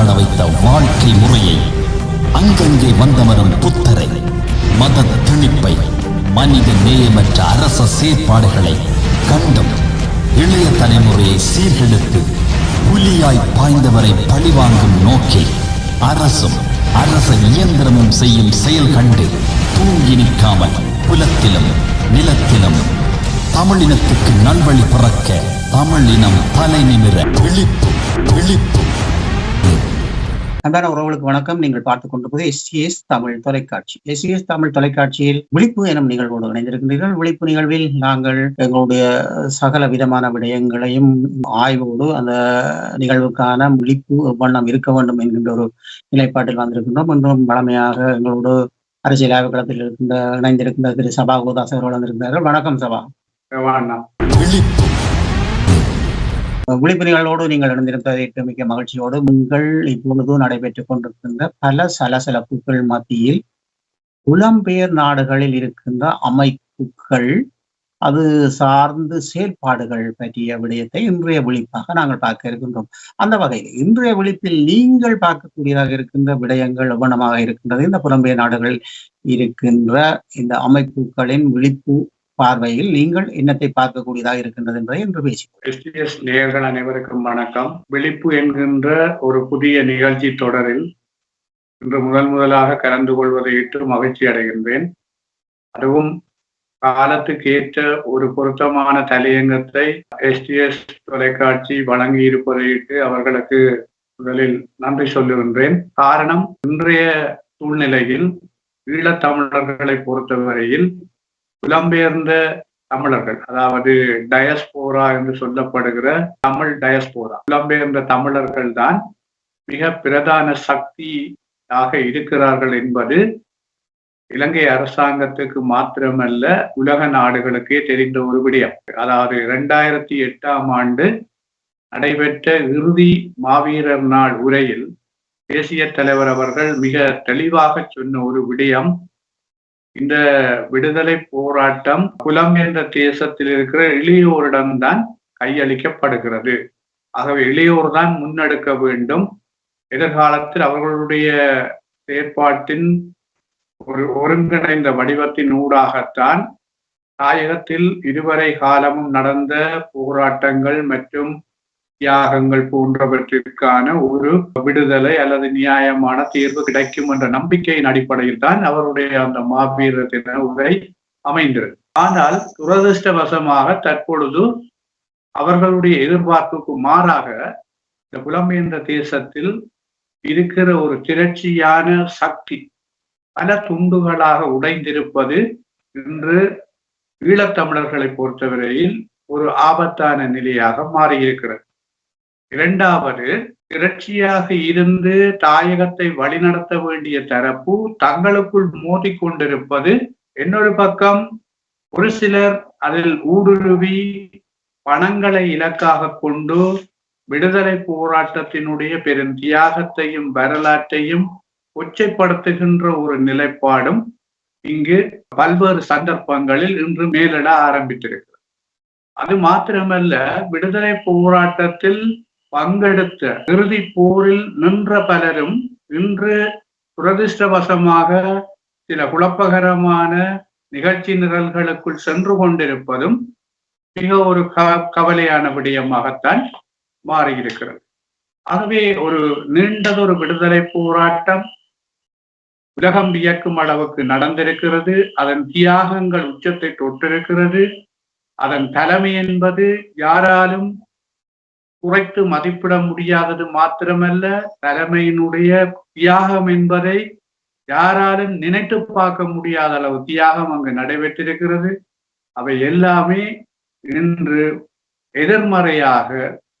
வாழ வைத்த வாழ்க்கை முறையை அங்கங்கே வந்தவரும் புத்தரை மத திணிப்பை மனித நேயமற்ற அரச செயற்பாடுகளை கண்டும் இளைய தலைமுறையை சீர்கெடுத்து புலியாய் பாய்ந்தவரை பழிவாங்கும் நோக்கில் அரசும் அரச இயந்திரமும் செய்யும் செயல் கண்டு தூங்கி நிற்காமல் புலத்திலும் நிலத்திலும் தமிழினத்துக்கு நல்வழி பிறக்க தமிழினம் தலை நிமிர விழிப்பு விழிப்பு. அன்பான உறவுகளுக்கு வணக்கம். நீங்கள் பார்த்துக் கொண்டிருப்பது எஸ்டிஎஸ் தமிழ் தொலைக்காட்சி. எஸ்டிஎஸ் தமிழ் தொலைக்காட்சியில் விழிப்பு எனும் நிகழ்வோடு இணைந்திருக்கின்றீர்கள் விழிப்பு நிகழ்வில் நாங்கள் எங்களுடைய சகல விதமான விடயங்களையும் ஆய்வோடு அந்த நிகழ்வுக்கான விழிப்பு வண்ணம் இருக்க வேண்டும் என்கின்ற ஒரு நிலைப்பாட்டில் வந்திருக்கின்றோம். இன்றும் வளமையாக எங்களோடு அரசியல் ஆய்வுக்களத்தில் இருக்கின்ற இணைந்திருக்கின்ற திரு சபா கோதாஸ் அவர்கள் வந்திருக்கிறார்கள் வணக்கம் சபா விழிப்பு நீங்கள் இணைந்திருப்பதற்கு மிக்க மகிழ்ச்சியோடு உங்கள் இப்பொழுது நடைபெற்றுக் கொண்டிருக்கின்ற பல சலசலப்புகள் மத்தியில் புலம்பெயர் நாடுகளில் இருக்கின்ற அமைப்புகள் அது சார்ந்து செயல்பாடுகள் பற்றிய விடயத்தை இன்றைய விழிப்பாக நாங்கள் பார்க்க இருக்கின்றோம். அந்த வகையில் இன்றைய விழிப்பில் நீங்கள் பார்க்கக்கூடியதாக இருக்கின்ற விடயங்கள் எவ்வளமாக இருக்கின்றது? இந்த புலம்பெயர் நாடுகளில் இருக்கின்ற இந்த அமைப்புகளின் விழிப்பு பார்வையில் நீங்கள் என்னத்தை பார்க்கக்கூடியதாக இருக்கின்றது என்பதை என்று பேசிக்கொள்வோம் நேயர்கள் அனைவருக்கும் வணக்கம். விழிப்பு என்கின்ற ஒரு புதிய நிகழ்ச்சி தொடரில் இன்று முதல் முதலாக கலந்து கொள்வதை இட்டு மகிழ்ச்சி அடைகின்றேன். அதுவும் காலத்துக்கு ஏற்ற ஒரு பொருத்தமான தலையங்கத்தை எஸ்டிஎஸ் தொலைக்காட்சி வழங்கி இருப்பதையிட்டு அவர்களுக்கு முதலில் நன்றி சொல்லுகின்றேன். காரணம் இன்றைய சூழ்நிலையில் ஈழத்தமிழர்களை பொறுத்தவரையில் புலம்பெயர்ந்த தமிழர்கள் அதாவது டயஸ்போரா என்று சொல்லப்படுகிற தமிழ் டயஸ்போரா புலம்பெயர்ந்த தமிழர்கள் தான் மிக பிரதான சக்தியாக இருக்கிறார்கள் என்பது இலங்கை அரசாங்கத்துக்கு மாத்திரமல்ல உலக நாடுகளுக்கே தெரிந்த ஒரு விடயம். அதாவது இரண்டாயிரத்தி எட்டாம் ஆண்டு நடைபெற்ற இறுதி மாவீரர் நாள் உரையில் தேசிய தலைவர் அவர்கள் மிக தெளிவாக சொன்ன ஒரு விடயம் இந்த விடுதலை போராட்டம் குலம் என்ற தேசத்தில் இருக்கிற எளியோரிடம்தான் கையளிக்கப்படுகிறது. ஆகவே எளியோர் தான் முன்னெடுக்க வேண்டும். எதிர்காலத்தில் அவர்களுடைய செயற்பாட்டின் ஒரு ஒருங்கிணைந்த வடிவத்தின் ஊடாகத்தான் தாயகத்தில் இதுவரை காலமும் நடந்த போராட்டங்கள் மற்றும் தியாகங்கள் போன்றவற்றிற்கான ஒரு விடுதலை அல்லது நியாயமான தீர்வு கிடைக்கும் என்ற நம்பிக்கையின் அடிப்படையில் தான் அவருடைய அந்த மாவீர தின உரை அமைந்தது. ஆனால் துரதிருஷ்டவசமாக தற்பொழுது அவர்களுடைய எதிர்பார்ப்புக்கு மாறாக இந்த புலம்பெயர்ந்த தேசத்தில் இருக்கிற ஒரு திரட்சியான சக்தி பல துண்டுகளாக உடைந்திருப்பது இன்று ஈழத்தமிழர்களை பொறுத்தவரையில் ஒரு ஆபத்தான நிலையாக மாறியிருக்கிறது. இரண்டாவது திரட்சியாக இருந்து தாயகத்தை வழிநடத்த வேண்டிய தரப்பு தங்களுக்குள் மோதி கொண்டிருப்பது இன்னொரு பக்கம் ஒரு சிலர் அதில் ஊடுருவி பணங்களை இலக்காக கொண்டு விடுதலை போராட்டத்தினுடைய பெரும் தியாகத்தையும் வரலாற்றையும் உச்சைப்படுத்துகின்ற ஒரு நிலைப்பாடும் இங்கு பல்வேறு சந்தர்ப்பங்களில் இன்று மேலிட ஆரம்பித்திருக்கிறது. அது மாத்திரமல்ல விடுதலை போராட்டத்தில் பங்கெடுத்த இறுதி போரில் நின்ற பலரும் இன்று துரதிருஷ்டவசமாக சில குழப்பகரமான நிகழ்ச்சி நிரல்களுக்குள் சென்று கொண்டிருப்பதும் மிக ஒரு க கவலையான விடயமாகத்தான் மாறியிருக்கிறது. ஆகவே ஒரு நீண்டதொரு விடுதலை போராட்டம் உலகம் வியக்கும் அளவுக்கு நடந்திருக்கிறது. அதன் தியாகங்கள் உச்சத்தை தொட்டிருக்கிறது. அதன் தலைமை என்பது யாராலும் குறைத்து மதிப்பிட முடியாதது மாத்திரமல்ல தலைமையினுடைய தியாகம் என்பதை யாராலும் நினைத்து பார்க்க முடியாத அளவு தியாகம் அங்கு நடைபெற்றிருக்கிறது. அவை எல்லாமே இன்று எதிர்மறையாக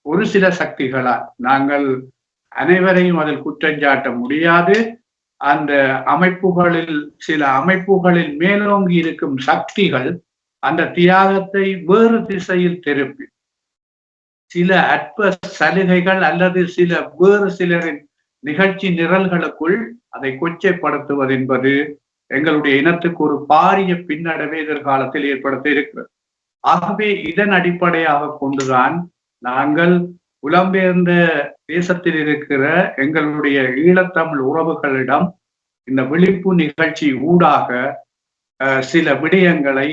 ஒரு சில சக்திகளால் நாங்கள் அனைவரையும் அதில் குற்றஞ்சாட்ட முடியாது. அந்த அமைப்புகளில் சில அமைப்புகளில் மேலோங்கி இருக்கும் சக்திகள் அந்த தியாகத்தை வேறு திசையில் திருப்பி சில அற்ப சலுகைகள் அல்லது சில வேறு சிலரின் நிகழ்ச்சி நிரல்களுக்குள் அதை கொச்சைப்படுத்துவது என்பது எங்களுடைய இனத்துக்கு ஒரு பாரிய பின்னடைவை எதிர்காலத்தில் ஏற்படுத்த இருக்கிறது. ஆகவே இதன் அடிப்படையாக கொண்டுதான் நாங்கள் புலம்பெயர்ந்த தேசத்தில் இருக்கிற எங்களுடைய ஈழத்தமிழ் உறவுகளிடம் இந்த விழிப்பு நிகழ்ச்சி ஊடாக அஹ், சில விடயங்களை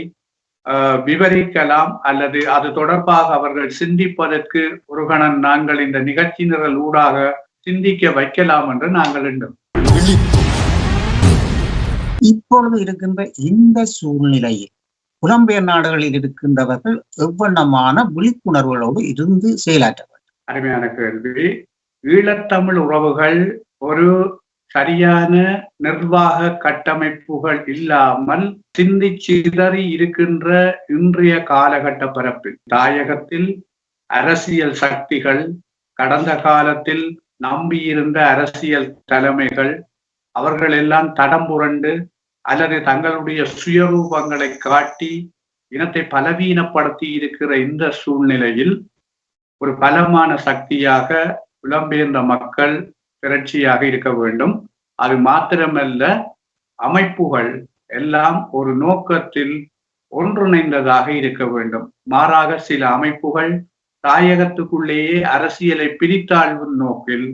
விவரிக்கலாம் அல்லது அது தொடர்பாக அவர்கள் சிந்திப்பதற்கு ஒரு கணம் நாங்கள் இந்த நிகழ்ச்சி நிரல் ஊடாக சிந்திக்க வைக்கலாம் என்று நாங்கள் விழிப்பு இப்பொழுது இருக்கின்ற இந்த சூழ்நிலையில் புலம்பெயர் நாடுகளில் இருக்கின்றவர்கள் எவ்வண்ணமான விழிப்புணர்வுகளோடு இருந்து செயலாற்ற வேண்டும்? அருமையான கேள்வி. ஈழத்தமிழ் உறவுகள் ஒரு சரியான நிர்வாக கட்டமைப்புகள் இல்லாமல் சிந்தி சிதறி இருக்கின்ற இன்றைய காலகட்ட பரப்பில் தாயகத்தில் அரசியல் சக்திகள் கடந்த காலத்தில் நம்பியிருந்த அரசியல் தலைமைகள் அவர்கள் எல்லாம் தடம் புரண்டு அல்லது தங்களுடைய சுயரூபங்களை காட்டி இனத்தை பலவீனப்படுத்தி இருக்கிற இந்த சூழ்நிலையில் ஒரு பலமான சக்தியாக புலம்பெயர்ந்த மக்கள் திரட்சியாக இருக்க வேண்டும். அது மாத்திரமல்ல அமைப்புகள் எல்லாம் ஒரு நோக்கத்தில் ஒன்றிணைந்ததாக இருக்க வேண்டும். மாறாக சில அமைப்புகள் தாயகத்துக்குள்ளேயே அரசியலை பிரித்தாழ்வு நோக்கில்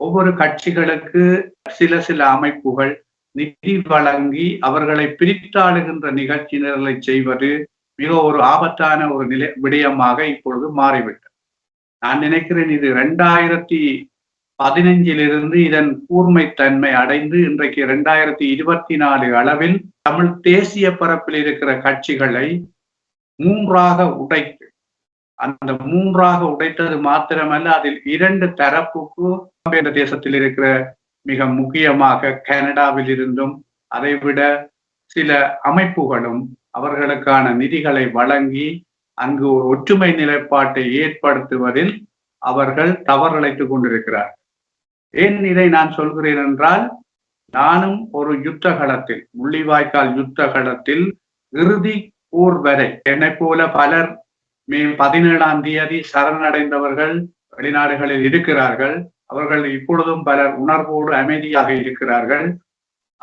ஒவ்வொரு கட்சிகளுக்கு சில சில அமைப்புகள் நிதி வழங்கி அவர்களை பிரித்தாளுகின்ற நிகழ்ச்சி நிரலை செய்வது மிக ஒரு ஆபத்தான ஒரு நிலை விடயமாக இப்பொழுது மாறிவிட்டது. நான் நினைக்கிறேன் இது ரெண்டாயிரத்தி பதினைஞ்சிலிருந்து இதன் கூர்மைத்தன்மை அடைந்து இன்றைக்கு இரண்டாயிரத்தி இருபத்தி நாலு அளவில் தமிழ் தேசிய பரப்பில் இருக்கிற கட்சிகளை மூன்றாக உடைத்து அந்த மூன்றாக உடைத்தது மாத்திரமல்ல அதில் இரண்டு தரப்புக்கு தேசத்தில் இருக்கிற மிக முக்கியமாக கனடாவில் இருந்தும் அதைவிட சில அமைப்புகளும் அவர்களுக்கான நிதிகளை வழங்கி அங்கு ஒரு ஒற்றுமை நிலைப்பாட்டை ஏற்படுத்துவதில் அவர்கள் தவறிழைத்துக் கொண்டிருக்கிறார் ஏன் இதை நான் சொல்கிறேன் என்றால் நானும் ஒரு யுத்த களத்தில் முள்ளிவாய்க்கால் யுத்த களத்தில் இறுதி போர் வரை என்னை போல பலர் மே பதினேழாம் தேதி சரணடைந்தவர்கள் வெளிநாடுகளில் இருக்கிறார்கள். அவர்கள் இப்பொழுதும் பலர் உணர்வோடு அமைதியாக இருக்கிறார்கள்.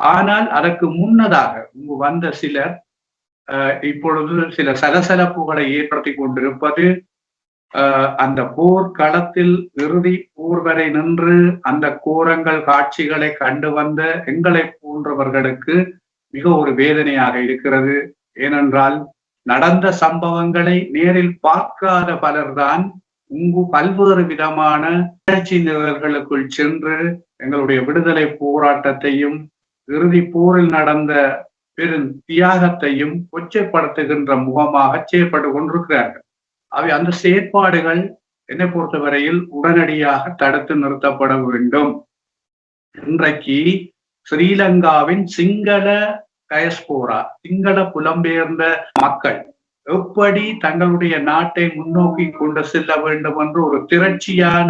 ஆனால் அதற்கு முன்னதாக இங்கு வந்த சிலர் இப்பொழுது சில சலசலப்புகளை ஏற்படுத்தி கொண்டிருப்பது அந்த போர்க்களத்தில் இறுதி போர் வரை நின்று அந்த கோரங்கள் காட்சிகளை கண்டு வந்த எங்களை போன்றவர்களுக்கு மிக ஒரு வேதனையாக இருக்கிறது. ஏனென்றால் நடந்த சம்பவங்களை நேரில் பார்க்காத பலர்தான் இங்கு பல்வேறு விதமான நிகழ்ச்சி நிரல்களுக்குள் சென்று எங்களுடைய விடுதலை போராட்டத்தையும் இறுதி போரில் நடந்த பெரும் தியாகத்தையும் கொச்சைப்படுத்துகின்ற முகமாக செயற்பட்டு கொண்டிருக்கிறார்கள். அவை அந்த செயற்பாடுகள் என்னை பொறுத்தவரையில் உடனடியாக தடுத்து நிறுத்தப்பட வேண்டும். இன்றைக்கு ஸ்ரீலங்காவின் சிங்கள டயஸ்போரா சிங்கள புலம்பெயர்ந்த மக்கள் எப்படி தங்களுடைய நாட்டை முன்னோக்கி கொண்டு செல்ல வேண்டும் என்று ஒரு திரட்சியான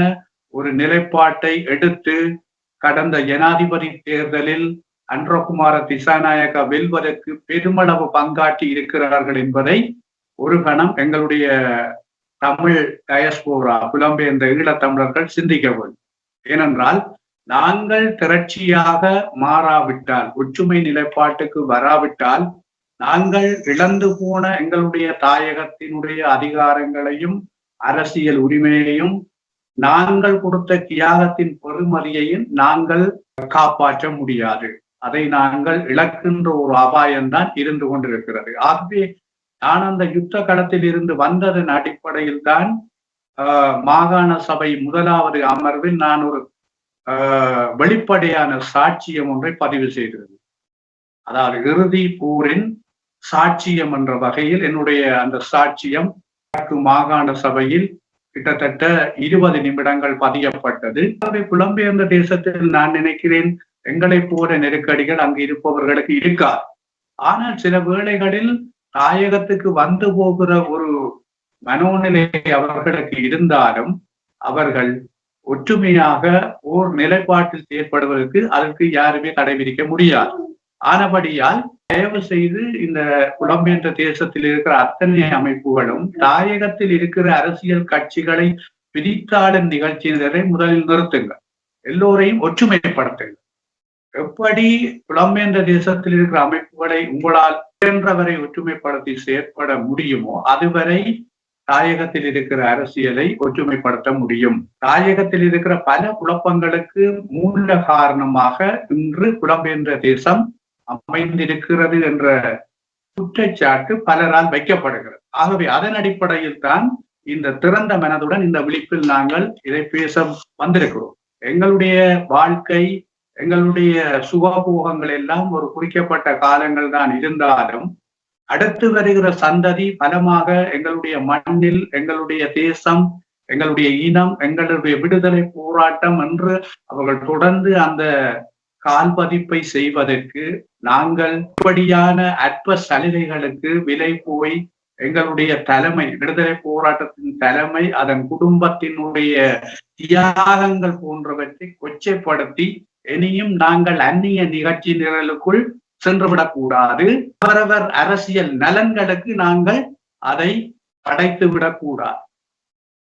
ஒரு நிலைப்பாட்டை எடுத்து கடந்த ஜனாதிபதி தேர்தலில் அன்றகுமார திசாநாயக வெல்வதற்கு பெருமளவு பங்காற்றி இருக்கிறார்கள் என்பதை ஒரு கணம் எங்களுடைய தமிழ் டயஸ்போரா புலம்பெயர்ந்த ஈழத்தமிழர்கள் சிந்திக்க வேண்டும். ஏனென்றால் நாங்கள் திரட்சியாக மாறாவிட்டால் ஒற்றுமை நிலைப்பாட்டுக்கு வராவிட்டால் நாங்கள் இழந்து போன எங்களுடைய தாயகத்தினுடைய அதிகாரங்களையும் அரசியல் உரிமையையும் நாங்கள் கொடுத்த தியாகத்தின் பெருமதியையும் நாங்கள் காப்பாற்ற முடியாது. அதை நாங்கள் இழக்கின்ற ஒரு அபாயம்தான் இருந்து கொண்டிருக்கிறது. ஆகவே நான் அந்த யுத்த களத்தில் இருந்து வந்ததன் அடிப்படையில் தான் ஆஹ், மாகாண சபை முதலாவது அமர்வில் நான் ஒரு ஆஹ், வெளிப்படையான சாட்சியம் ஒன்றை பதிவு செய்கிறது அதாவது இறுதி போரின் சாட்சியம் என்ற வகையில் என்னுடைய அந்த சாட்சியம் மாகாண சபையில் கிட்டத்தட்ட இருபது நிமிடங்கள் பதியப்பட்டது. புலம்பெயர்ந்த தேசத்தில் நான் நினைக்கிறேன் எங்களை போல நெருக்கடிகள் அங்கு இருப்பவர்களுக்கு இருக்காது. ஆனால் சில வேளைகளில் தாயகத்துக்கு வந்து போகிற ஒரு மனோநிலை அவர்களுக்கு இருந்தாலும் அவர்கள் ஒற்றுமையாக ஓர் நிலைப்பாட்டில் செயற்படுவதற்கு அதற்கு யாருமே தடை விதிக்க முடியாது. ஆனபடியால் தயவு செய்து இந்த புலம்பெயர்ந்த தேசத்தில் இருக்கிற அத்தனை அமைப்புகளும் தாயகத்தில் இருக்கிற அரசியல் கட்சிகளை பிரித்தாளும் நிகழ்ச்சியினரை முதலில் நிறுத்துங்கள். எல்லோரையும் ஒற்றுமைப்படுத்துங்கள். எப்படி புலம்பெயர்ந்த தேசத்தில் இருக்கிற அமைப்புகளை உங்களால் இயன்றவரை ஒற்றுமைப்படுத்தி செயற்பட முடியுமோ அதுவரை தாயகத்தில் இருக்கிற அரசியலை ஒற்றுமைப்படுத்த முடியும். தாயகத்தில் இருக்கிற பல குழப்பங்களுக்கு மூல காரணமாக இன்று புலம்பெயர்ந்த தேசம் அமைந்திருக்கிறது என்ற குற்றச்சாட்டு பலரால் வைக்கப்படுகிறது. ஆகவே அதன் அடிப்படையில் தான் இந்த திறந்த மனதுடன் இந்த விழிப்பில் நாங்கள் இதை பேச வந்திருக்கிறோம். எங்களுடைய வாழ்க்கை எங்களுடைய சுகபோகங்கள் எல்லாம் ஒரு குறிக்கப்பட்ட காலங்கள் தான் இருந்தாலும் அடுத்து வருகிற சந்ததி பலமாக எங்களுடைய மண்ணில் எங்களுடைய தேசம் எங்களுடைய இனம் எங்களுடைய விடுதலை போராட்டம் என்று அவர்கள் தொடர்ந்து அந்த கால்பதிப்பை செய்வதற்கு நாங்கள் இப்படியான அற்ப சலுகைகளுக்கு விலை போய் எங்களுடைய தலைமை விடுதலை போராட்டத்தின் தலைமை அதன் குடும்பத்தினுடைய தியாகங்கள் போன்றவற்றை கொச்சைப்படுத்தி இனியும் நாங்கள் அந்நிய நிகழ்ச்சி நிரலுக்குள் சென்றுவிடக்கூடாது. அவரவர் அரசியல் நலன்களுக்கு நாங்கள் அதை படைத்து விடக்கூடாது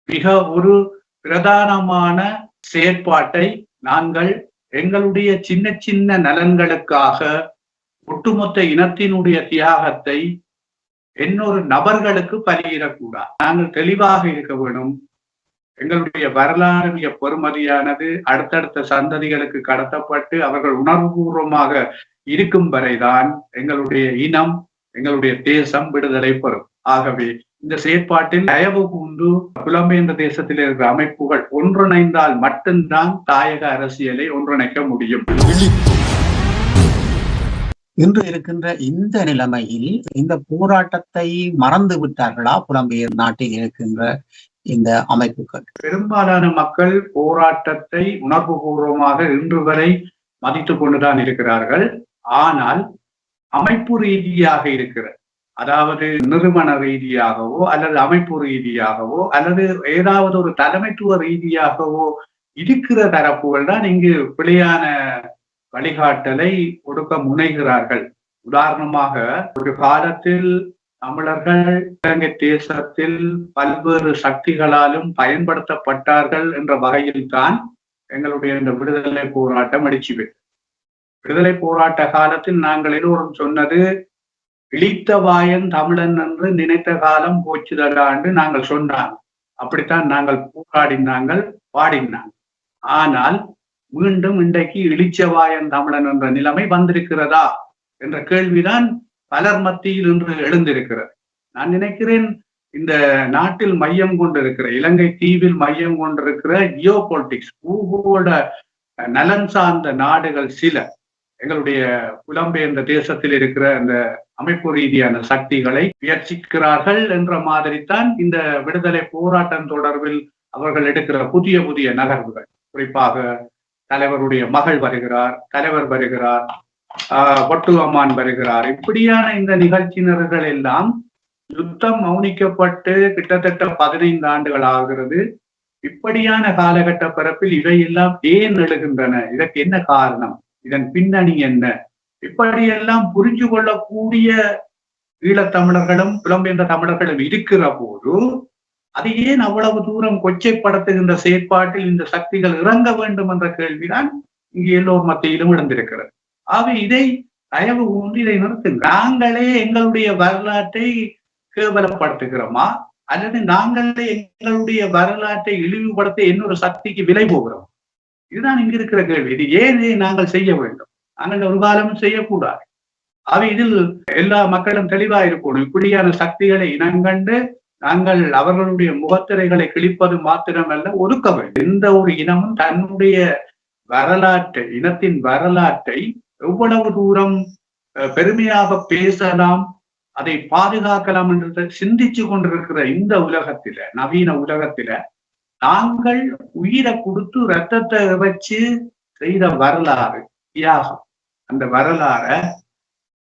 மிக ஒரு பிரதானமான செயற்பாட்டை நாங்கள் எங்களுடைய சின்ன சின்ன நலன்களுக்காக ஒட்டுமொத்த இனத்தினுடைய தியாகத்தை இன்னொரு நபர்களுக்கு பலியிடக்கூடாது நாங்கள் தெளிவாக இருக்க வேண்டும். எங்களுடைய வரலாறுடைய பெருமதியானது அடுத்தடுத்த சந்ததிகளுக்கு கடத்தப்பட்டு அவர்கள் உணர்வுபூர்வமாக இருக்கும் வரைதான் எங்களுடைய இனம் எங்களுடைய தேசம் விடுதலை பெறும். ஆகவே இந்த செயற்பாட்டில் தயவு கூண்டு புலம்பெயர்ந்த தேசத்தில் இருக்கிற அமைப்புகள் ஒன்றிணைந்தால் மட்டும்தான் தாயக அரசியலை ஒன்றிணைக்க முடியும். இன்று இருக்கின்ற இந்த நிலைமையில் இந்த போராட்டத்தை மறந்து விட்டார்களா புலம்பெயர் நாட்டில் இருக்கின்ற இந்த அமைப்புகள். பெரும்பாலான மக்கள் போராட்டத்தை உணர்வுபூர்வமாக இன்று வரை மதித்துக் கொண்டுதான் இருக்கிறார்கள். ஆனால் அமைப்பு ரீதியாக இருக்கிற அதாவது நிறுவன ரீதியாகவோ அல்லது அமைப்பு ரீதியாகவோ அல்லது ஏதாவது ஒரு தலைமைத்துவ ரீதியாகவோ இருக்கிற தரப்புகள் தான் இங்கு பிழையான வழிகாட்டலை கொடுக்க முனைகிறார்கள். உதாரணமாக ஒரு காலத்தில் தமிழர்கள் இலங்கை தேசத்தில் பல்வேறு சக்திகளாலும் பயன்படுத்தப்பட்டார்கள் என்ற வகையில்தான் எங்களுடைய இந்த விடுதலை போராட்டம் அடிச்சு விடுதலை போராட்ட காலத்தில் நாங்கள் எல்லோரும் சொன்னது இழித்த வாயன் தமிழன் என்று நினைத்த காலம் போச்சுதடா என்று நாங்கள் சொன்னாங்க. அப்படித்தான் நாங்கள் போராடினாங்கள் பாடினாங்க. ஆனால் மீண்டும் இன்றைக்கு இழிச்சவாயன் தமிழன் என்ற நிலைமை வந்திருக்கிறதா என்ற கேள்விதான் பலர் மத்தியில் இன்று எழுந்திருக்கிறது நான் நினைக்கிறேன் இந்த நாட்டில் மையம் கொண்டிருக்கிற இலங்கை தீவில் மையம் கொண்டிருக்கிற ஜியோ பொலிட்டிக்ஸ் பூகோள நலன் சார்ந்த நாடுகள் சில. எங்களுடைய புலம்பெயர்ந்த தேசத்தில் இருக்கிற அந்த அமைப்பு ரீதியான சக்திகளை முயற்சிக்கிறார்கள் என்ற மாதிரி தான் இந்த விடுதலை போராட்டம் தொடர்பில் அவர்கள் எடுக்கிற புதிய புதிய நகர்வுகள். குறிப்பாக தலைவருடைய மகள் வருகிறார் தலைவர் வருகிறார் பொட்டு அம்மான் வருகிறார். இப்படியான இந்த நிகழ்ச்சியினர்கள் எல்லாம் யுத்தம் மௌனிக்கப்பட்டு கிட்டத்தட்ட பதினைந்து ஆண்டுகள் ஆகிறது. இப்படியான காலகட்ட பிறப்பில் இவையெல்லாம் ஏன் எழுகின்றன? இதற்கு என்ன காரணம்? இதன் பின்னணி என்ன? இப்படியெல்லாம் புரிஞ்சு கொள்ளக்கூடிய ஈழத்தமிழர்களும் புலம்பெயர்ந்த தமிழர்களும் இருக்கிற போது அது ஏன் அவ்வளவு தூரம் கொச்சைப்படுத்துகின்ற செயற்பாட்டில் இந்த சக்திகள் இறங்க வேண்டும் என்ற கேள்விதான் இங்கு எல்லோர் மத்தியிலும் இழந்திருக்கிறது ஆக இதை தயவு கூர்ந்து இதை நிறுத்து. நாங்களே எங்களுடைய வரலாற்றை கேவலப்படுத்துகிறோமா? அல்லது நாங்களே எங்களுடைய வரலாற்றை இழிவுபடுத்த இன்னொரு சக்திக்கு விலை போகிறோம்? இதுதான் இங்க இருக்கிற கேள்வி. இது ஏன் இதை நாங்கள் செய்ய வேண்டும்? நாங்கள் ஒரு காலமும் செய்யக்கூடாது. அவை இதில் எல்லா மக்களும் தெளிவா இருக்கணும். இப்படியான சக்திகளை இனங்கண்டு நாங்கள் அவர்களுடைய முகத்திரைகளை கிழிப்பது மாத்திரமல்ல ஒதுக்க வேண்டும். எந்த ஒரு இனமும் தன்னுடைய வரலாற்றை இனத்தின் வரலாற்றை எவ்வளவு தூரம் பெருமையாக பேசலாம் அதை பாதுகாக்கலாம் என்று சிந்திச்சு கொண்டிருக்கிற இந்த உலகத்தில நவீன உலகத்தில நாங்கள் உயிரை கொடுத்து ரத்தத்தை வச்சு செய்த வரலாறு தியாகம் அந்த வரலாற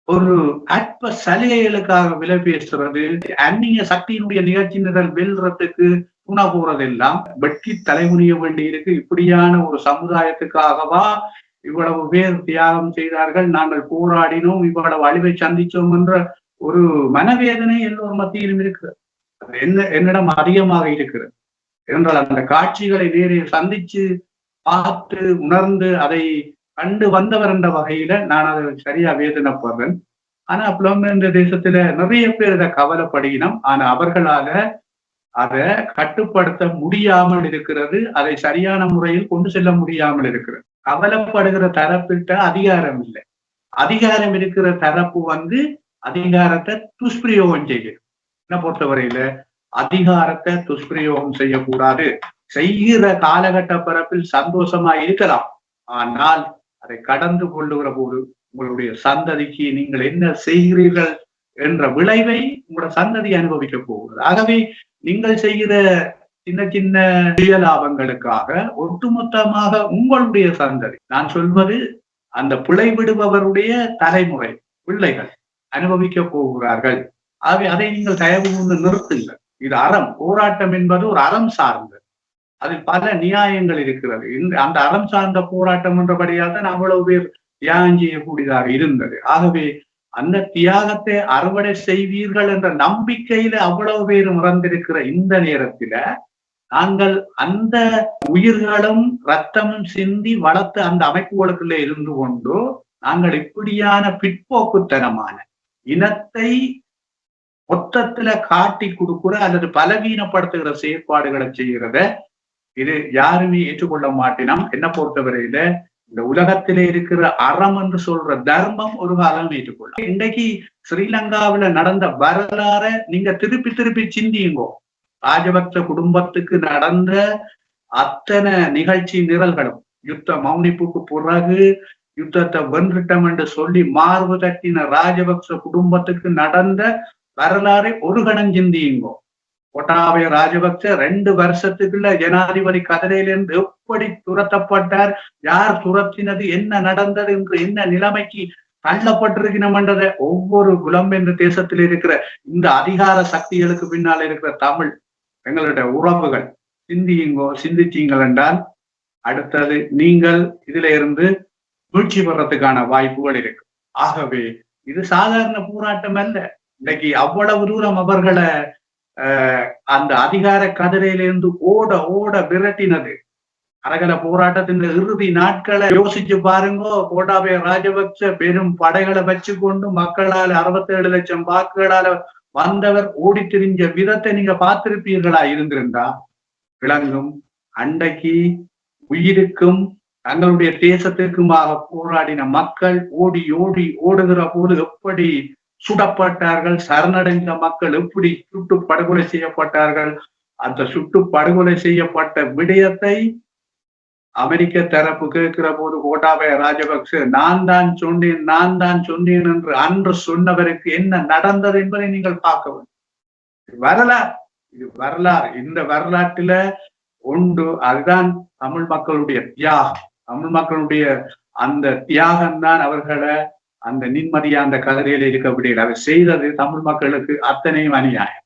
ஒரு அற்ப சலுகைகளுக்காக விலை பேசுறது அந்நிய சக்தியினுடைய நிகழ்ச்சி நிரல் வெல்றதுக்கு துணை போறதெல்லாம் வெட்டி தலைமுனிய வேண்டி இருக்கு இப்படியான ஒரு சமுதாயத்துக்காகவா இவ்வளவு பேர் தியாகம் செய்தார்கள். நாங்கள் போராடினோம். இவ்வளவு அழிவை சந்திச்சோம் என்ற ஒரு மனவேதனை எல்லோர் மத்தியிலும் இருக்கிறது. என்ன என்னிடம் அதிகமாக இருக்கிறது. என்றால் அந்த காட்சிகளை நேரில் சந்திச்சு பார்த்து உணர்ந்து அதை கண்டு வந்தவர் என்ற வகையில நான் அதை சரியா வேதனைப்படுறேன். ஆனா என்ற தேசத்துல நிறைய பேர் இதை கவலைப்படுகினோம். ஆனா அவர்களால அதை கட்டுப்படுத்த முடியாமல் இருக்கிறது. அதை சரியான முறையில் கொண்டு செல்ல முடியாமல் இருக்கிறது. கவலைப்படுகிற தரப்பிட்ட அதிகாரம் இல்லை. அதிகாரம் இருக்கிற தரப்பு வந்து அதிகாரத்தை துஷ்பிரயோகம் செய்யுது என்ன பொறுத்தவரையில? அதிகாரத்தை துஷ்பிரயோகம் செய்யக்கூடாது. செய்கிற காலகட்ட பரப்பில் சந்தோஷமா இருக்கலாம். ஆனால் அதை கடந்து கொள்ளுகிற போது உங்களுடைய சந்ததிக்கு நீங்கள் என்ன செய்கிறீர்கள் என்ற விளைவை உங்களோட சந்ததி அனுபவிக்க போகிறது. ஆகவே நீங்கள் செய்கிற சின்ன சின்ன சுய லாபங்களுக்காக ஒட்டுமொத்தமாக உங்களுடைய சந்ததி. நான் சொல்வது அந்த பிழை விடுபவருடைய தலைமுறை பிள்ளைகள் அனுபவிக்க போகிறார்கள். ஆகவே அதை நீங்கள் தயவு கொண்டு நிறுத்துங்கள். இது அறம். போராட்டம் என்பது ஒரு அறம் சார்ந்தது. அதில் பல நியாயங்கள் இருக்கிறது. இந்த அந்த அறம் சார்ந்த போராட்டம் என்றபடியாக தான் அவ்வளவு பேர் தியாகம் செய்யக்கூடியதாக இருந்தது. ஆகவே அந்த தியாகத்தை அறுவடை செய்வீர்கள் என்ற நம்பிக்கையில அவ்வளவு பேர் மறந்திருக்கிற இந்த நேரத்தில நாங்கள் அந்த உயிர்களும் ரத்தமும் சிந்தி வளர்த்த அந்த அமைப்புகளுக்குள்ள இருந்து கொண்டு நாங்கள் இப்படியான பிற்போக்குத்தனமான இனத்தை மொத்தத்துல காட்டி கொடுக்கிற அல்லது பலவீனப்படுத்துகிற செயற்பாடுகளை செய்கிறத இது யாருமே ஏற்றுக்கொள்ள மாட்டினோம் என்ன பொறுத்தவரையில இந்த உலகத்திலே இருக்கிற அறம் என்று சொல்ற தர்மம் ஒரு காலம் ஏற்றுக்கொள்ள இன்றைக்கு ஸ்ரீலங்காவில நடந்த வரலாற நீங்க திருப்பி திருப்பி சிந்தியுங்கோ. ராஜபக்ச குடும்பத்துக்கு நடந்த அத்தனை நிகழ்ச்சி நிரல்களும் யுத்த மௌனிப்புக்கு பிறகு யுத்தத்தை வென்றுட்டம் என்று சொல்லி மார்பு தட்டின ராஜபக்ச குடும்பத்துக்கு நடந்த வரலாறை ஒரு கணம் சிந்தியுங்கோ. கொட்டாபய ராஜபக்ச ரெண்டு வருஷத்துக்குள்ள ஜனாதிபதி கதலையிலிருந்து எப்படி துரத்தப்பட்டார் யார் துரத்தினது என்ன நடந்தது என்று என்ன நிலைமைக்கு தள்ளப்பட்டிருக்கணும்ன்றதை ஒவ்வொரு குலம் என்ற தேசத்தில் இருக்கிற இந்த அதிகார சக்திகளுக்கு பின்னால் இருக்கிற தமிழ் எங்களுடைய உறவுகள் சிந்தியுங்கோ சிந்திச்சீங்கள் என்றால் அடுத்தது நீங்கள் இதுல இருந்து வீழ்ச்சி பெறத்துக்கான வாய்ப்புகள் இருக்கு ஆகவே இது சாதாரண போராட்டம் அல்ல. இன்னைக்கு அவ்வளவு தூரம் அவர்களை அந்த அதிகார கதிரையிலிருந்து ஓட ஓட விரட்டினது. அரகல போராட்டத்தின் இறுதி நாட்களை யோசிச்சு பாருங்க கோட்டாபய ராஜபக்ச பெரும் படைகளை வச்சு கொண்டு மக்களால் அறுபத்தேழு லட்சம் வாக்குகளால வந்தவர் ஓடி திரிஞ்ச விதத்தை நீங்க பார்த்திருப்பீர்களா இருந்திருந்தா? விளங்கும் அண்டைக்கு உயிருக்கும் தங்களுடைய தேசத்திற்குமாக போராடின மக்கள் ஓடி ஓடி ஓடுகிற போது எப்படி சுடப்பட்டார்கள்? சரணடைந்த மக்கள் எப்படி சுட்டு படுகொலை செய்யப்பட்டார்கள்? அந்த சுட்டு படுகொலை செய்யப்பட்ட விடயத்தை அமெரிக்க தரப்பு கேட்கிற போது கோட்டாபய ராஜபக்ச நான் தான் சொன்னேன் நான் தான் சொன்னேன் என்று அன்று சொன்னவருக்கு என்ன நடந்தது என்பதை நீங்கள் பார்க்க வேண்டும். வரலாறு. இது வரலாறு. இந்த வரலாற்றுல ஒன்று அதுதான் தமிழ் மக்களுடைய தியாகம். தமிழ் மக்களுடைய அந்த தியாகம் தான் அவர்களை அந்த நிம்மதியா அந்த கதிரையில இருக்க முடியல அவர் செய்தது தமிழ் மக்களுக்கு அத்தனையும் அநியாயம்.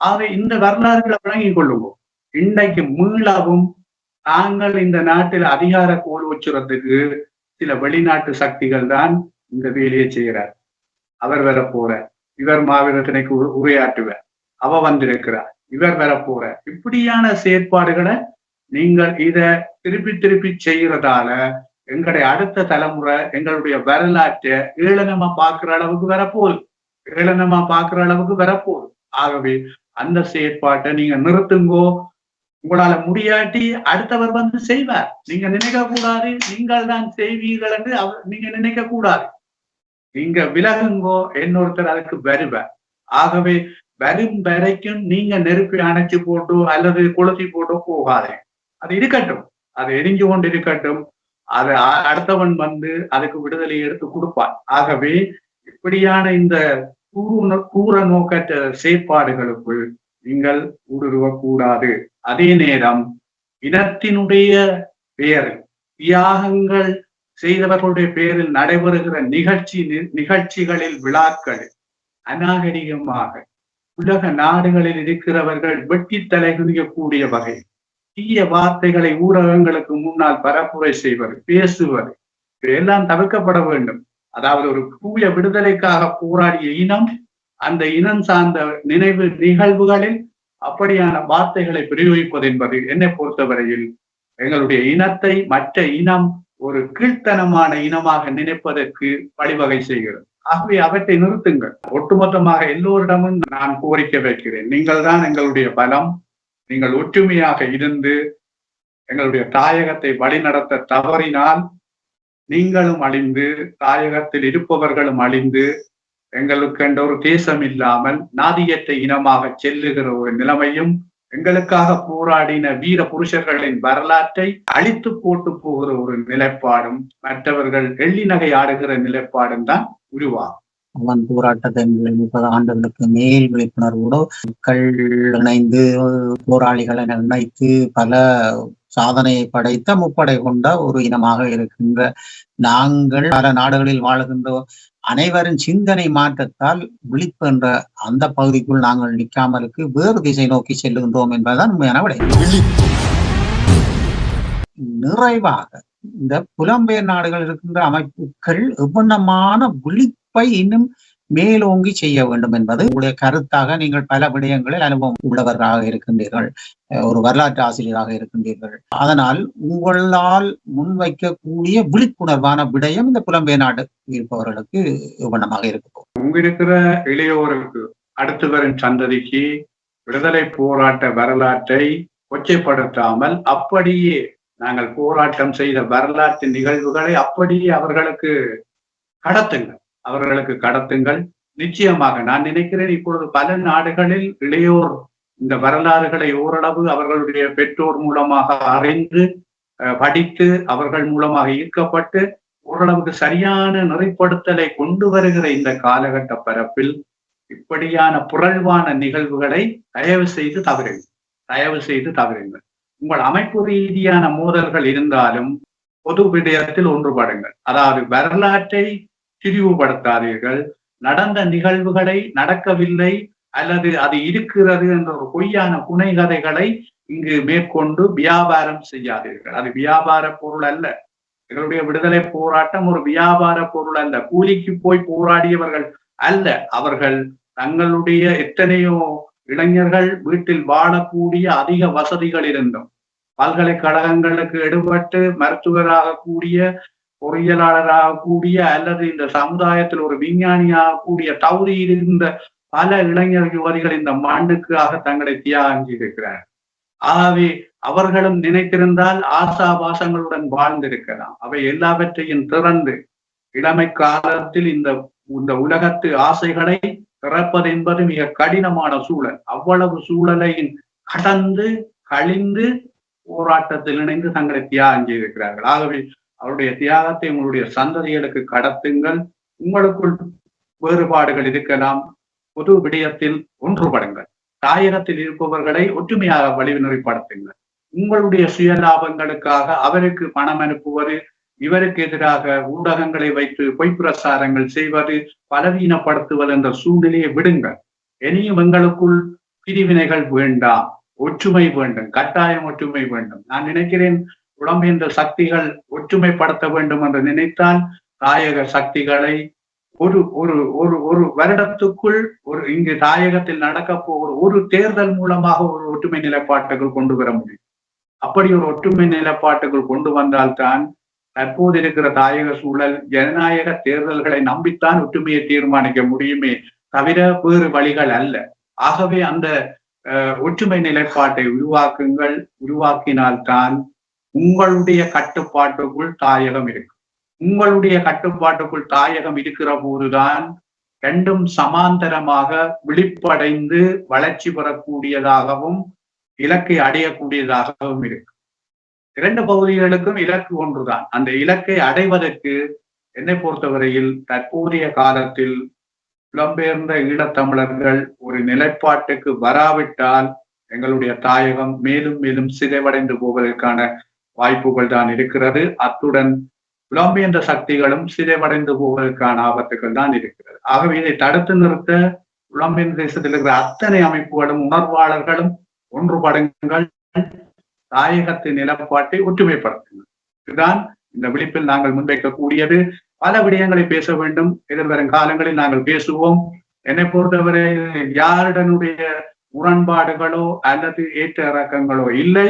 ஆக இந்த வரலாறுகளை வழங்கிக் கொள்ளுவோம். இன்றைக்கு மீளவும் தாங்கள் இந்த நாட்டில் அதிகார கோல் வச்சுறதுக்கு சில வெளிநாட்டு சக்திகள் தான் இந்த வேலையை செய்கிறார். அவர் வர போற இவர் மாவீரத்தினைக்கு உரையாற்றுவார். அவ வந்திருக்கிறார். இவர் வர போற இப்படியான செயற்பாடுகளை நீங்கள் இத திருப்பி திருப்பி செய்யறதால எங்களுடைய அடுத்த தலைமுறை எங்களுடைய வரலாற்றை ஏளனமா பார்க்கிற அளவுக்கு வரப்போகுது ஏளனமா பார்க்கிற அளவுக்கு வரப்போகுது ஆகவே அந்த செயற்பாட்டை நீங்க நிறுத்துங்கோ. உங்களால முடியாட்டி அடுத்தவர் வந்து செய்வார். நீங்க நினைக்க கூடாது நீங்கள் தான் செய்வீர்கள் என்று அவர் நீங்க நினைக்க கூடாது நீங்க விலகுங்கோ இன்னொருத்தர் அதுக்கு வருவார். ஆகவே வரும் வரைக்கும் நீங்க நெருப்பி அணைச்சு போட்டோ அல்லது குளத்தி போட்டோ போகாதே. அது இருக்கட்டும். அது எரிஞ்சு கொண்டு இருக்கட்டும் அது அடுத்தவன் வந்து அதுக்கு விடுதலை எடுத்து கொடுப்பான். ஆகவே இப்படியான இந்த கூறு கூற நோக்கற்ற செயற்பாடுகளுக்குள் நீங்கள் ஊடுருவக்கூடாது. அதே நேரம் இனத்தினுடைய பெயரில் தியாகங்கள் செய்தவர்களுடைய பெயரில் நடைபெறுகிற நிகழ்ச்சி நிகழ்ச்சிகளில் விழாக்களில் அநாகரிகமாக உலக நாடுகளில் இருக்கிறவர்கள் வெட்டி தலை தலைகுனியக்கூடிய வகை தீய வார்த்தைகளை ஊடகங்களுக்கு முன்னால் பரப்புரை செய்வது பேசுவது இதையெல்லாம் தவிர்க்கப்பட வேண்டும். அதாவது ஒரு தூய விடுதலைக்காக போராடிய இனம் அந்த இனம் சார்ந்த நினைவு நிகழ்வுகளில் அப்படியான வார்த்தைகளை பிரயோகிப்பது என்பது என்னை பொறுத்தவரையில் எங்களுடைய இனத்தை மற்ற இனம் ஒரு கீழ்த்தனமான இனமாக நினைப்பதற்கு வழிவகை செய்கிறது. ஆகவே அவற்றை நிறுத்துங்கள். ஒட்டுமொத்தமாக எல்லோரிடமும் நான் கோரிக்கை வைக்கிறேன். நீங்கள் தான் எங்களுடைய பலம். நீங்கள் ஒற்றுமையாக இருந்து எங்களுடைய தாயகத்தை வழிநடத்த தவறினால் நீங்களும் அழிந்து தாயகத்தில் இருப்பவர்களும் அழிந்து எங்களுக்கு என்ற ஒரு தேசம் இல்லாமல் நாதியற்ற இனமாக செல்லுகிற ஒரு நிலைமையும் எங்களுக்காக போராடின வீர புருஷர்களின் வரலாற்றை அழித்து போட்டு போகிற ஒரு நிலைப்பாடும் மற்றவர்கள் எள்ளி நகை ஆடுகிற நிலைப்பாடும் தான் உருவாகும். அவன் போராட்டத்தின் முப்பது ஆண்டுகளுக்கு மேல் விழிப்புணர்வோடு மக்கள் இணைந்து போராளிகளை நிர்ணயித்து பல சாதனையை படைத்த முப்படை கொண்ட ஒரு இனமாக இருக்கின்ற நாங்கள் பல நாடுகளில் வாழ்கின்ற அனைவரின் சிந்தனை மாற்றத்தால் விழிப்பு என்ற அந்த பகுதிக்குள் நாங்கள் நிற்காமலுக்கு வேறு திசை நோக்கி செல்லுகின்றோம் என்பதுதான் உண்மையான விடை. நிறைவாக இந்த புலம்பெயர் நாடுகள் இருக்கின்ற அமைப்புகள் எவ்வண்ணமான விழிப்பை இன்னும் மேலோங்கி செய்ய வேண்டும் என்பது உங்களுடைய கருத்தாக நீங்கள் பல விடயங்களில் அனுபவம் உள்ளவர்களாக இருக்கின்றீர்கள். ஒரு வரலாற்று ஆசிரியராக இருக்கின்றீர்கள். அதனால் உங்களால் முன்வைக்கக்கூடிய விழிப்புணர்வான விடயம் இந்த புலம்பெயர் நாடு இருப்பவர்களுக்கு எவ்வண்ணமாக இருக்கும். உங்க இருக்கிற இளையோருக்கு அடுத்து வரும் சந்ததிக்கு விடுதலை போராட்ட வரலாற்றை கொச்சைப்படுத்தாமல் அப்படியே நாங்கள் போராட்டம் செய்த வரலாற்று நிகழ்வுகளை அப்படியே அவர்களுக்கு கடத்துங்கள். அவர்களுக்கு கடத்துங்கள். நிச்சயமாக நான் நினைக்கிறேன் இப்பொழுது பல நாடுகளில் இளையோர் இந்த வரலாறுகளை ஓரளவு அவர்களுடைய பெற்றோர் மூலமாக அறிந்து அஹ், படித்து அவர்கள் மூலமாக ஈர்க்கப்பட்டு ஓரளவுக்கு சரியான நிறைப்படுத்தலை கொண்டு வருகிற இந்த காலகட்ட பரப்பில் இப்படியான புரள்வான நிகழ்வுகளை தயவு செய்து தவறுங்கள் தயவு செய்து தவறுங்கள் உங்கள் அமைப்பு ரீதியான மோதல்கள் இருந்தாலும் பொது விடயத்தில் ஒன்றுபடுங்கள். அதாவது வரலாற்றை திரிவுபடுத்தாதீர்கள் நடந்த நிகழ்வுகளை நடக்கவில்லை அல்லது அது இருக்கிறது என்ற ஒரு பொய்யான புனைகதைகளை இங்கு மேற்கொண்டு வியாபாரம் செய்யாதீர்கள். அது வியாபார பொருள் அல்ல. எங்களுடைய விடுதலை போராட்டம் ஒரு வியாபார பொருள் அல்ல. கூலிக்கு போய் போராடியவர்கள் அல்ல. அவர்கள் தங்களுடைய எத்தனையோ இளைஞர்கள் வீட்டில் வாழக்கூடிய அதிக வசதிகள் இருந்தும் பல்கலைக்கழகங்களுக்கு எடுபட்டு மருத்துவராக கூடிய பொறியியலாளராக கூடிய அல்லது இந்த சமுதாயத்தில் ஒரு விஞ்ஞானியாக கூடிய தவறி இருந்த பல இளைஞர் யுவதிகள் இந்த மண்ணுக்காக தங்களை தியாகம் செய்திருக்கிறார் ஆகவே அவர்களும் நினைத்திருந்தால் ஆசாபாசங்களுடன் வாழ்ந்திருக்கலாம். அவை எல்லாவற்றையும் திறந்து இளமை காலத்தில் இந்த இந்த உலகத்து ஆசைகளை திறப்பது என்பது மிக கடினமான சூழல். அவ்வளவு சூழலையும் கடந்து கழிந்து போராட்டத்தில் இணைந்து தங்களை தியாகம் செய்திருக்கிறார்கள். ஆகவே அவருடைய தியாகத்தை உங்களுடைய சந்ததிகளுக்கு கடத்துங்கள். உங்களுக்குள் வேறுபாடுகள் இருக்கலாம். பொது விடயத்தில் ஒன்றுபடுங்கள். தாயகத்தில் இருப்பவர்களை ஒற்றுமையாக வழிநெறிப்படுத்துங்கள் உங்களுடைய சுயலாபங்களுக்காக அவருக்கு பணம் அனுப்புவது இவருக்கு எதிராக ஊடகங்களை வைத்து பொய் பிரசாரங்கள் செய்வது பலவீனப்படுத்துவது என்ற சூழ்நிலையை விடுங்கள். இனியும் எங்களுக்குள் பிரிவினைகள் வேண்டாம். ஒற்றுமை வேண்டும். கட்டாயம் ஒற்றுமை வேண்டும். நான் நினைக்கிறேன் உடம்பென்ற சக்திகள் ஒற்றுமைப்படுத்த வேண்டும் என்று நினைத்தால் தாயக சக்திகளை ஒரு ஒரு ஒரு ஒரு வருடத்துக்குள் ஒரு இங்கு தாயகத்தில் நடக்க போகிற ஒரு தேர்தல் மூலமாக ஒரு ஒற்றுமை நிலைப்பாட்டுகள் கொண்டு வர முடியும். அப்படி ஒரு ஒற்றுமை நிலைப்பாட்டுகள் கொண்டு வந்தால்தான் தற்போது இருக்கிற தாயக சூழல் ஜனநாயக தேர்தல்களை நம்பித்தான் ஒற்றுமையை தீர்மானிக்க முடியுமே தவிர வேறு வழிகள் அல்ல. ஆகவே அந்த அஹ், ஒற்றுமை நிலைப்பாட்டை உருவாக்குங்கள் உருவாக்கினால்தான் உங்களுடைய கட்டுப்பாட்டுக்குள் தாயகம் இருக்கும். உங்களுடைய கட்டுப்பாட்டுக்குள் தாயகம் இருக்கிற போதுதான் ரெண்டும் சமாந்தரமாக விழிப்படைந்து வளர்ச்சி பெறக்கூடியதாகவும் இலக்கை அடையக்கூடியதாகவும் இருக்கு இரண்டு பகுதிகளுக்கும் இலக்கு ஒன்றுதான். அந்த இலக்கை அடைவதற்கு என்னை பொறுத்தவரையில் தற்போதைய காலத்தில் புலம்பெயர்ந்த ஈழத்தமிழர்கள் ஒரு நிலைப்பாட்டுக்கு வராவிட்டால் எங்களுடைய தாயகம் மேலும் மேலும் சிதைவடைந்து போவதற்கான வாய்ப்புகள் தான் இருக்கிறது. அத்துடன் புலம்பெயர்ந்த சக்திகளும் சிதைவடைந்து போவதற்கான ஆபத்துகள் தான் இருக்கிறது. ஆகவே இதை தடுத்து நிறுத்த புலம்பெயர்ந்த தேசத்தில் இருக்கிற அத்தனை அமைப்புகளும் உணர்வாளர்களும் ஒன்றுபடுங்கள். தாயகத்தின் நிலப்பாட்டை ஒற்றுமைப்படுத்துங்கள். இதுதான் இந்த விழிப்பில் நாங்கள் முன்வைக்கக்கூடியது. பல விடயங்களை பேச வேண்டும். எதிர்வரும் காலங்களில் நாங்கள் பேசுவோம். என்னை பொறுத்தவரை யாருடனுடைய முரண்பாடுகளோ அல்லது ஏற்ற இறக்கங்களோ இல்லை.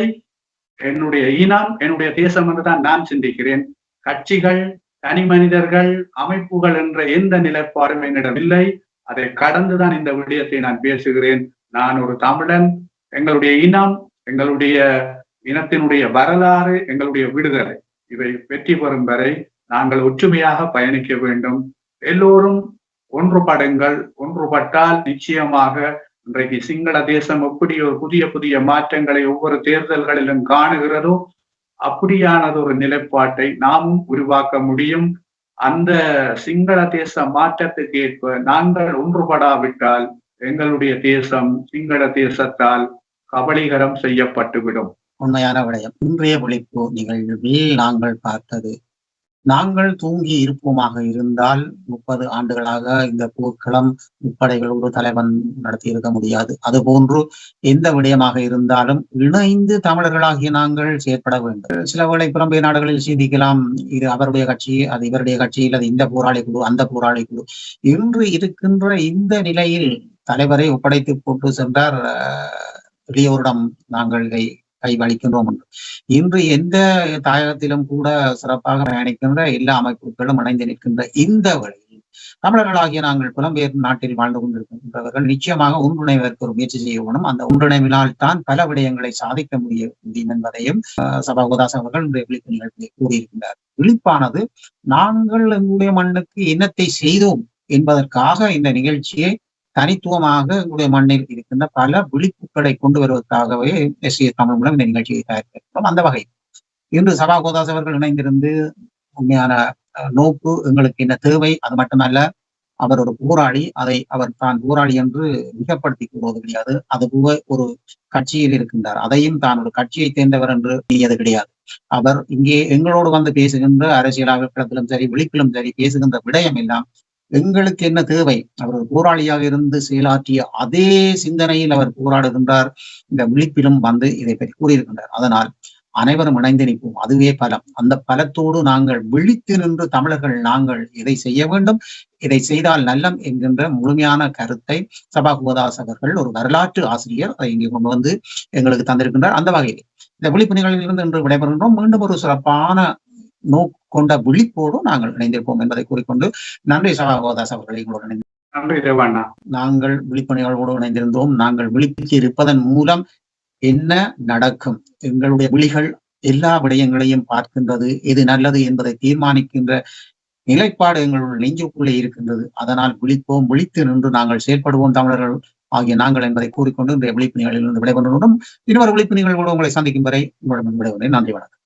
என்னுடைய இனம் என்னுடைய தேசம் என்றுதான் நான் சிந்திக்கிறேன். கட்சிகள் தனி மனிதர்கள் அமைப்புகள் என்ற எந்த நிலைப்பாடும் என்னிடம் இல்லை. அதை கடந்துதான் இந்த விடயத்தை நான் பேசுகிறேன். நான் ஒரு தமிழன். எங்களுடைய இனம் எங்களுடைய இனத்தினுடைய வரலாறு எங்களுடைய விடுதலை. இவை வெற்றி பெறும் வரை நாங்கள் ஒற்றுமையாக பயணிக்க வேண்டும். எல்லோரும் ஒன்றுபடுங்கள். ஒன்றுபட்டால் நிச்சயமாக இன்றைக்கு சிங்கள தேசம் எப்படி ஒரு புதிய புதிய மாற்றங்களை ஒவ்வொரு தேர்தல்களிலும் காணுகிறதோ அப்படியானது ஒரு நிலைப்பாட்டை நாமும் உருவாக்க முடியும். அந்த சிங்கள தேச மாற்றத்துக்கு ஏற்ப நாங்கள் ஒன்றுபடாவிட்டால் எங்களுடைய தேசம் சிங்கள தேசத்தால் கபலீகரம் செய்யப்பட்டுவிடும். உண்மையான விடயம். இன்றைய விழிப்பு நிகழ்வில் நாங்கள் பார்த்தது நாங்கள் தூங்கி இருப்போமாக இருந்தால் முப்பது ஆண்டுகளாக இந்த போர்க்களம் முப்படைகளோடு தலைவன் நடத்தி இருக்க முடியாது அதுபோன்று எந்த விடயமாக இருந்தாலும் இணைந்து தமிழர்களாகிய நாங்கள் செயற்பட வேண்டும். சில வேளை நாடுகளில் சிந்திக்கலாம் இது அவருடைய கட்சி அது இவருடைய கட்சி அல்லது இந்த போராளி குழு அந்த போராளி குழு. இன்று இருக்கின்ற இந்த நிலையில் தலைவரை ஒப்படைத்து போட்டு சென்றார் அஹ், எளியோரிடம் நாங்கள் இதை கைவளிக்கின்றோம் என்று இன்று எந்த தாயகத்திலும் கூட சிறப்பாக பயணிக்கின்ற எல்லா அமைப்புகளும் இணைந்து நிற்கின்ற இந்த வழியில் தமிழர்களாகிய நாங்கள் புலம்பெயர் நாட்டில் வாழ்ந்து கொண்டிருக்கின்றவர்கள் நிச்சயமாக ஒன்றிணைவதற்கு ஒரு முயற்சி செய்ய வேணும். அந்த ஒன்றிணைவினால் தான் பல விடயங்களை சாதிக்க முடிய முடியும் என்பதையும் அஹ், சபா உதாஸ் அவர்கள் இந்த விழிப்பு நிகழ்ச்சியில் கூறியிருக்கின்றார். விழிப்பானது நாங்கள் எங்களுடைய மண்ணுக்கு என்னத்தை செய்தோம் என்பதற்காக இந்த நிகழ்ச்சியை தனித்துவமாக உடைய மண்ணில் இருக்கின்ற பல விழிப்புகளை கொண்டு வருவதற்காகவே எஸ்ஏ தமிழ் மூலம் இந்த நிகழ்ச்சியை தயாரித்திருக்கிறோம். அந்த வகை இன்று சபா கோதாஸ் அவர்கள் இணைந்திருந்து உண்மையான நோக்கு எங்களுக்கு என்ன தேவை அது மட்டுமல்ல அவர் ஒரு போராளி அதை அவர் தான் போராளி என்று மிகப்படுத்தி கூறுவது கிடையாது. அதுபோல ஒரு கட்சியில் இருக்கின்றார். அதையும் தான் ஒரு கட்சியை சேர்ந்தவர் என்று எண்ணியது கிடையாது. அவர் இங்கே எங்களோடு வந்து பேசுகின்ற அரசியல் களத்திலும் சரி விழிப்பிலும் சரி பேசுகின்ற விடயம் எல்லாம் எங்களுக்கு என்ன தேவை? அவர் போராளியாக இருந்து செயலாற்றிய அதே சிந்தனையில் அவர் போராடுகின்றார். இந்த விழிப்பிலும் வந்து இதை பற்றி கூறியிருக்கின்றார். அதனால் அனைவரும் இணைந்து நிற்போம். அதுவே பலம். அந்த பலத்தோடு நாங்கள் விழித்து நின்று தமிழர்கள் நாங்கள் இதை செய்ய வேண்டும். இதை செய்தால் நல்லம் என்கின்ற முழுமையான கருத்தை சபா கோதாஸ் அவர்கள் ஒரு வரலாற்று ஆசிரியர் அதை இங்கே கொண்டு வந்து எங்களுக்கு தந்திருக்கின்றார். அந்த வகையில் இந்த விழிப்பு நிகழ்விலிருந்து இன்று விடைபெறுகின்றோம். மீண்டும் ஒரு சிறப்பான நோக்கு கொண்ட விழிப்போடு நாங்கள் இணைந்திருப்போம் என்பதை கூறிக்கொண்டு நன்றி சபா குவதாஸ் அவர்கள் எங்களோடு இணைந்து நாங்கள் விழிப்பு நிகழ்வோடு இணைந்திருந்தோம். நாங்கள் விழிப்பிற்கு இருப்பதன் மூலம் என்ன நடக்கும்? எங்களுடைய விழிகள் எல்லா விடயங்களையும் பார்க்கின்றது. எது நல்லது என்பதை தீர்மானிக்கின்ற நிலைப்பாடு எங்களுடைய நெஞ்சுக்குள்ளே இருக்கின்றது. அதனால் விழிப்போம் விழித்து நின்று நாங்கள் செயல்படுவோம் தமிழர்கள். ஆகிய நாங்கள் என்பதை கூறிக்கொண்டு இன்றைய விழிப்பு நிகழ்விலிருந்து விடைபெறுவதுடன் இன்னொரு விழிப்பு நிகழ்வோடு உங்களை சந்திக்கும் வரை உங்களிடம் விடைபெறுகிறேன். நன்றி வணக்கம்.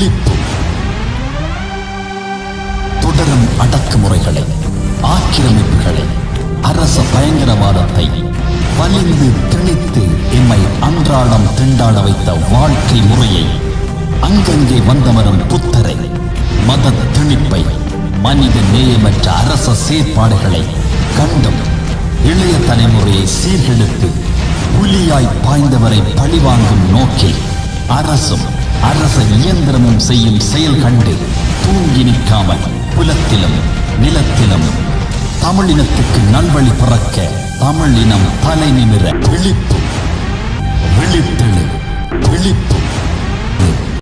விழிப்பு தொடரும் அடக்குமுறைகளை ஆக்கிரமிப்புகளை அரச பயங்கரவாதத்தை வலிந்து திணித்து எம்மை அன்றாடம் திண்டாட வைத்த வாழ்க்கை முறையை அங்கங்கே வந்தமரும் புத்தரை மத திணிப்பை மனித நேயமற்ற அரச செயற்பாடுகளை கண்டும் இளைய தலைமுறையை சீர்கெடுத்து புலியாய் பாய்ந்தவரை பழிவாங்கும் நோக்கில் அரசும் அரச இயந்திரமும் செய்யும் செயல் கண்டு தூங்கி நிற்காமல் புலத்திலும் நிலத்திலும் தமிழினத்துக்கு நல்வழி பிறக்க தமிழினம் தலை நிமிர விழிப்பு விழித்தெழு விழிப்பு.